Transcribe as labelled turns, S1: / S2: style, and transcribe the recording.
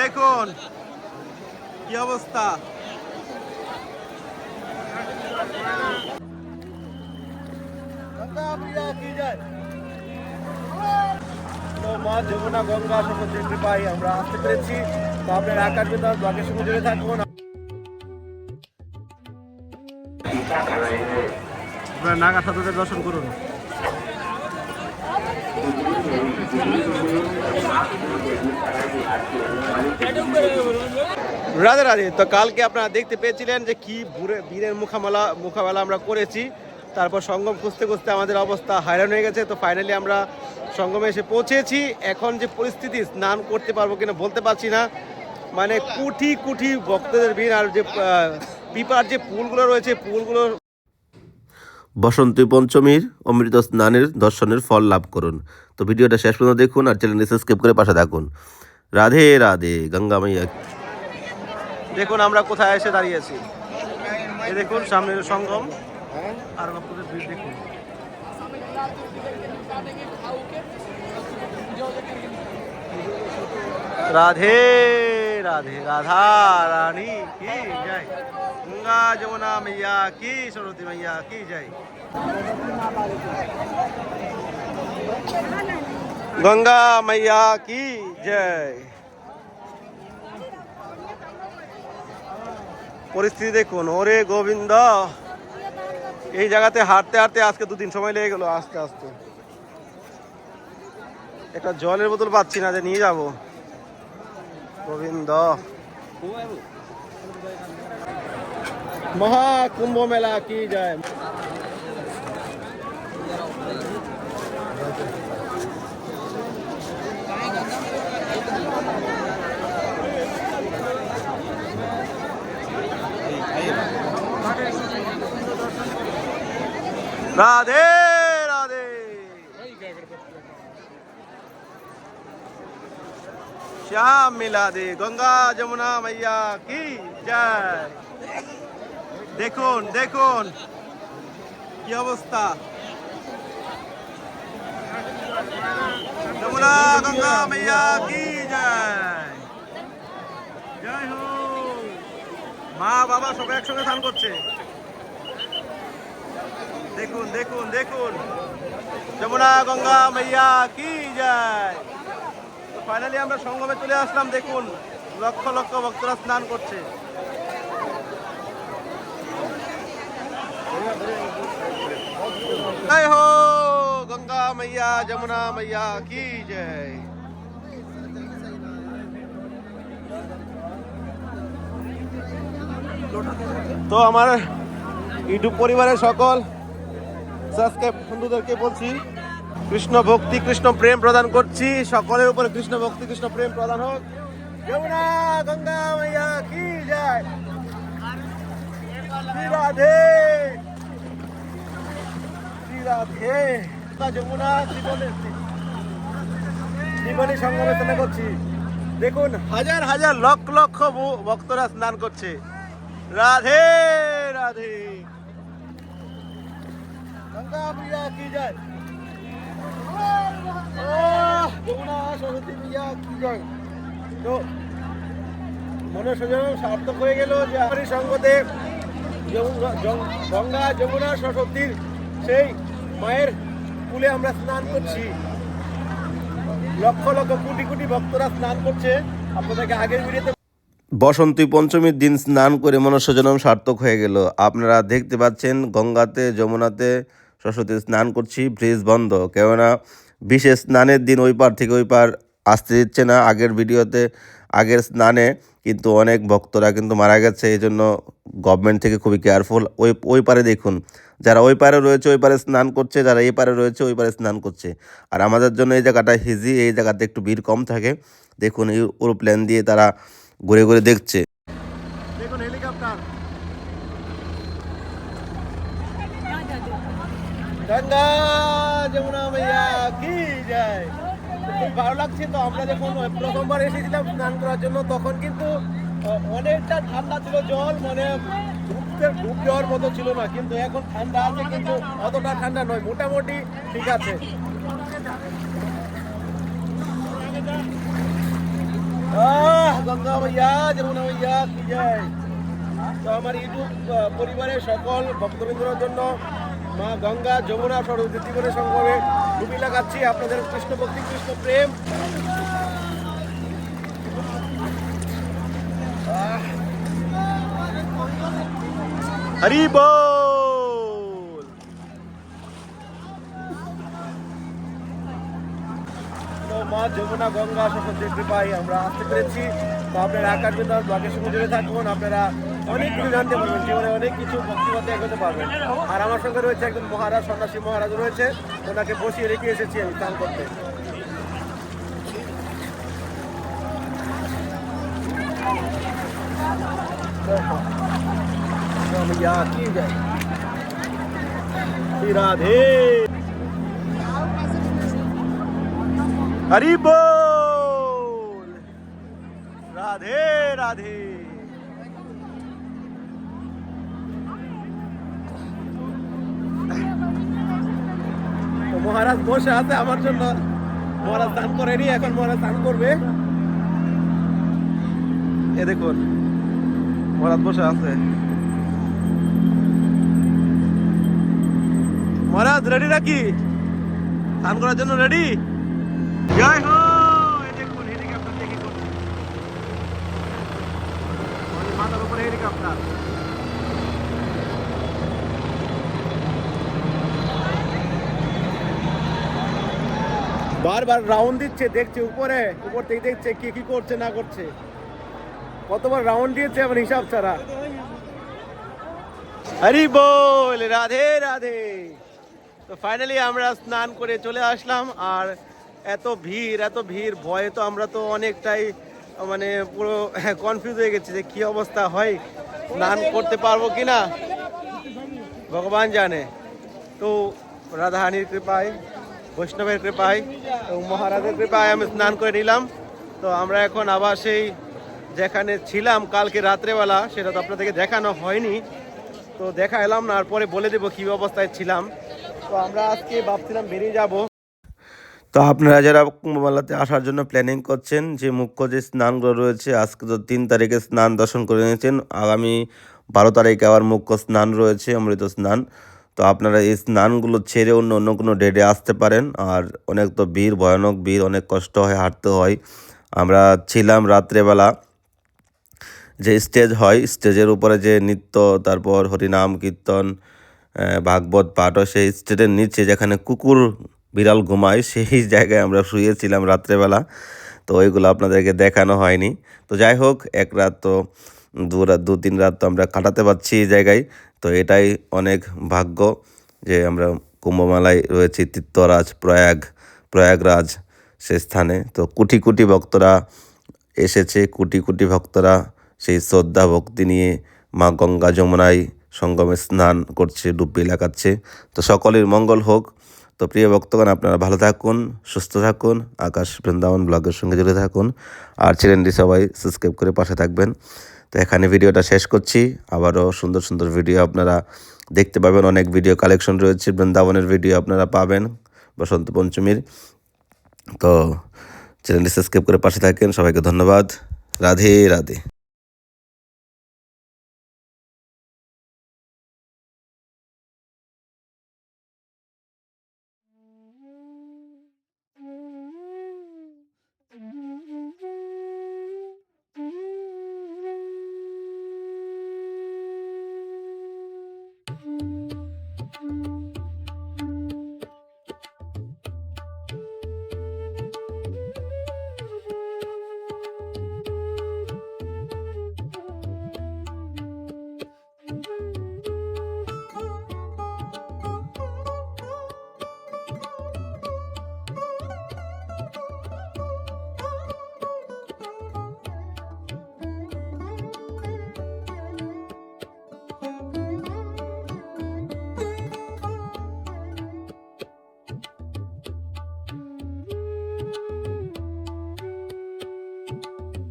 S1: দেখুন কি অবস্থা? তো মা যমুনা গঙ্গা সমুদ্রের কৃপায় আমরা আসতে পেরেছি তো আপনার আকাশ বিদ্যাস ব্লগের সঙ্গে জুড়ে থাকুন আপনার নাগা সাধুদের দর্শন করুন। রাধে রাধে, তো কালকে আপনারা দেখতে পেয়েছিলেন যে কি বীরের মুখামেলা মুখামেলা আমরা করেছি। তারপর সঙ্গম খুঁজতে খুঁজতে আমাদের অবস্থা হয়রান হয়ে গেছে, তো ফাইনালি আমরা সঙ্গমে এসে পৌঁছেছি। এখন যে পরিস্থিতি, স্নান করতে পারব কিনা বলতে পারছি না। মানে কুঠি কুঠি ভক্তদের ভিড়, আর যে পিপার যে পুলগুলো রয়েছে পুলগুলো
S2: বসন্তী পঞ্চমীর অমৃত স্নানের দর্শনের ফল লাভ করুন। তো ভিডিওটা শেষ পর্যন্ত দেখুন আর চ্যানেলটি সাবস্ক্রাইব করে পাশে থাকুন। রাধে রাধে, গঙ্গা মাইয়া।
S1: দেখুন, আমরা কোথায় এসে দাঁড়িয়েছি দেখুন, সামনের সঙ্গম। আর দেখুন। রাধে। রাধে রাধা রানী, কি জয়। গঙ্গা যমুনা মাইয়া, কি সরস্বতী মাইয়া, কি জয়। গঙ্গা মাইয়া, কি জয়। পরিস্থিতি দেখুন ওরে গোবিন্দ? এই জায়গাতে হাঁটতে হাঁটতে আজকে দুদিন সময় লেগে গেল আস্তে আস্তে। একটা জলের বোতল পাচ্ছি না যে নিয়ে যাব। গোবিন্দ মহা কুম্ভ মেলা কি যায় রাধে রাধে श्याम मिला दे गंगा যমুনা मैया की জয় দেখুন দেখুন কি অবস্থা যমুনা গঙ্গা मैया की জয় জয় হো মা বাবা সবাই একসঙ্গে স্নান করছে দেখুন দেখুন দেখুন যমুনা গঙ্গা মাইয়া কি ফাইনালি আমরা সঙ্গমে চলে আসলাম, দেখুন, লক্ষ লক্ষ ভক্তরা স্নান করছে। জয় হো, গঙ্গা মাইয়া, যমুনা মাইয়া, কি জয়। তো আমার ইউটিউব পরিবারের সকল সাবস্ক্রাইব বন্ধুদেরকে বলছি কৃষ্ণ ভক্তি, কৃষ্ণ প্রেম প্রদান করছি। সকলের উপরে কৃষ্ণ ভক্তি, কৃষ্ণ প্রেম প্রদান হোক। যমুনা, গঙ্গা মাইয়া, কি যায়? রাধে? রাধে? যমুনা জীবনে জীবনে স্নান করছি। দেখুন, হাজার হাজার, লক্ষ লক্ষ ভক্তরা স্নান করছে। রাধে রাধে। গঙ্গা মাইয়া, কি যায়? মনে সোজন সার্থক হয়ে গেল যে আমারই সঙ্গতে গঙ্গা যমুনা সরস্বতীর সেই মায়ের কুলে আমরা স্নান করছি। লক্ষ লক্ষ কোটি কোটি ভক্তরা স্নান করছে। আপনাদেরকে আগের ভিডিওতে
S2: বসন্তী পঞ্চমীর দিন স্নান করে মনস্বজনম সার্থক হয়ে গেল। আপনারা দেখতে পাচ্ছেন গঙ্গাতে, যমুনাতে সরস্বতী স্নান করছি, ব্রিজ বন্ধ। কেননা বিশেষ স্নানের দিন ওই পার থেকে ওই পার আসতে দিচ্ছে না আগের ভিডিওতে আগের স্নানে কিন্তু অনেক ভক্তরা কিন্তু মারা গেছে। এই জন্য গভর্নমেন্ট থেকে খুবই কেয়ারফুল ওই ওই পারে দেখুন যারা ওই পারে রয়েছে ওই পারে স্নান করছে যারা এই পারে রয়েছে ওই পারে স্নান করছে। আর আমাদের জন্য এই জায়গাটা হিজি এই জায়গাতে একটু ভিড় কম থাকে। দেখুন এই এরোপ্লেন দিয়ে তারা ঘুরে ঘুরে দেখছে।
S1: দেখুন হেলিকপ্টার গঙ্গা যমুনা মাইয়া কি যায় খুব ভালো লাগছে। তো আমরা যখন প্রথমবার এসেছিলাম স্নান করার জন্য, তখন কিন্তু অনেকটা ঠান্ডা ছিল জল মানে ডুব যাওয়ার মতো ছিল না, কিন্তু এখন ঠান্ডা আছে, কিন্তু অতটা ঠান্ডা নয়, মোটামুটি ঠিক আছে। গঙ্গা মাইয়া, যমুনা জয়। তো আমার ইউটিউব পরিবারের সকল ভক্তবৃন্দর জন্য মা গঙ্গা, যমুনা সরস্বতী করে সঙ্গমে ডুবি লাগাচ্ছি আপনাদের কৃষ্ণ ভক্তি, কৃষ্ণ প্রেম। হরি মা যমুনা, গঙ্গা সরস্বতীর কৃপায় আমরা, আসতে পেরেছি। তো আপনারা আকাশ বিদ্যার ব্লগের সঙ্গে জুড়ে থাকুন। আপনারা অনেক কিছু জানতে পারবেন জীবনে অনেক কিছু ভক্তিপথে এগোতে পারবেন আর আমার সঙ্গে রয়েছে একজন মহারাজ সন্ন্যাসী মহারাজ রয়েছে ওনাকে বসিয়ে রেখে এসেছি আমি স্নান করতে रमैया की जय श्री राधे हरि बोल राधे राधे মহারাজ বসে আছে আমার জন্য। মহারাজ দান করেনি, এখন মহারাজ দান করবে। এ দেখুন, মহারাজ বসে আছে। মহারাজ রেডি নাকি? দান করার জন্য রেডি জয় হো এই দেখুন হেলিকপ্টার দেখি করছে আমাদের মাথার উপরে হেলিকপ্টার বারবার রাউন্ড দিচ্ছে, দেখছে উপরে উপর থেকে দেখছে কে কি করছে, না করছে। কতবার রাউন্ড দিয়েছে আমার হিসাব ছাড়া। হরি বল, রাধে রাধে। তো ফাইনালি আমরা স্নান করে চলে আসলাম, আর এত ভিড় এত ভিড়, ভয়ে তো আমরা তো অনেকটাই মানে পুরো কনফিউজ হয়ে গেছি যে কি অবস্থা হয়, স্নান করতে পারব কি না ভগবান জানে। তো রাধা রাধাহানির কৃপায় বৈষ্ণবের কৃপায় এবং মহারাজের কৃপায় আমি স্নান করে নিলাম। তো আমরা এখন আবার সেই যেখানে ছিলাম কালকে রাত্রেবেলা, সেটা তো আপনাদেরকে দেখানো হয়নি। তো দেখা এলাম না, আর পরে বলে দেবো কী অবস্থায় ছিলাম। তো আমরা আজকে ভাবছিলাম বেরিয়ে যাব।
S2: তো আপনারা যারা কুম্ভমেলাতে আসার জন্য প্ল্যানিং করছেন, যে মুখ্য যে স্নানগুলো রয়েছে, আজকে তো তিন তারিখে স্নান দর্শন করে নিয়েছেন। আগামী বারো তারিখে আবার মুখ্য স্নান রয়েছে, অমৃত স্নান। তো আপনারা এই স্নানগুলো ছেড়ে অন্য অন্য কোনো ডেটে আসতে পারেন। আর অনেক তো ভিড়, ভয়ানক ভিড়, অনেক কষ্ট হয়, হাঁটতে হয়। আমরা ছিলাম রাত্রেবেলা, যে স্টেজ হয়, স্টেজের উপরে যে নৃত্য, তারপর হরিনাম, কীর্তন ভাগবত পাঠ সেই স্টেজের নিচে যেখানে কুকুর, বিড়াল ঘুমায়, সেই জায়গায় আমরা শুয়েছিলাম রাত্রেবেলা। তো ওইগুলো আপনাদেরকে দেখানো হয়নি। তো যাই হোক, এক রাত তো, দু রাত দু, তিন রাত তো আমরা কাটাতে পারছি এই জায়গায়। তো এটাই অনেক ভাগ্য যে আমরা কুম্ভমেলায় রয়েছি তীর্থরাজ প্রয়াগ, প্রয়াগরাজ সে স্থানে। তো কোটি কোটি ভক্তরা এসেছে, কোটি কোটি ভক্তরা সেই শ্রদ্ধা ভক্তি নিয়ে মা গঙ্গা যমুনায় সঙ্গমে স্নান করছে ডুবকি লাগাচ্ছে। তো সকলের মঙ্গল হোক। তো প্রিয় ভক্তগণ, আপনারা ভালো থাকুন, সুস্থ থাকুন, আকাশ বৃন্দাবন ব্লগের সঙ্গে জুড়ে থাকুন। আর চ্যানেলটি সবাই সাবস্ক্রাইব করে পাশে থাকবেন। তো এখানে ভিডিওটা শেষ করছি। আবারও সুন্দর সুন্দর ভিডিও আপনারা দেখতে পাবেন। অনেক ভিডিও কালেকশন রয়েছে, বৃন্দাবনের ভিডিও আপনারা পাবেন, বসন্ত পঞ্চমীর। তো চ্যানেলটি সাবস্ক্রাইব করে পাশে থাকেন। সবাইকে ধন্যবাদ। রাধে রাধে।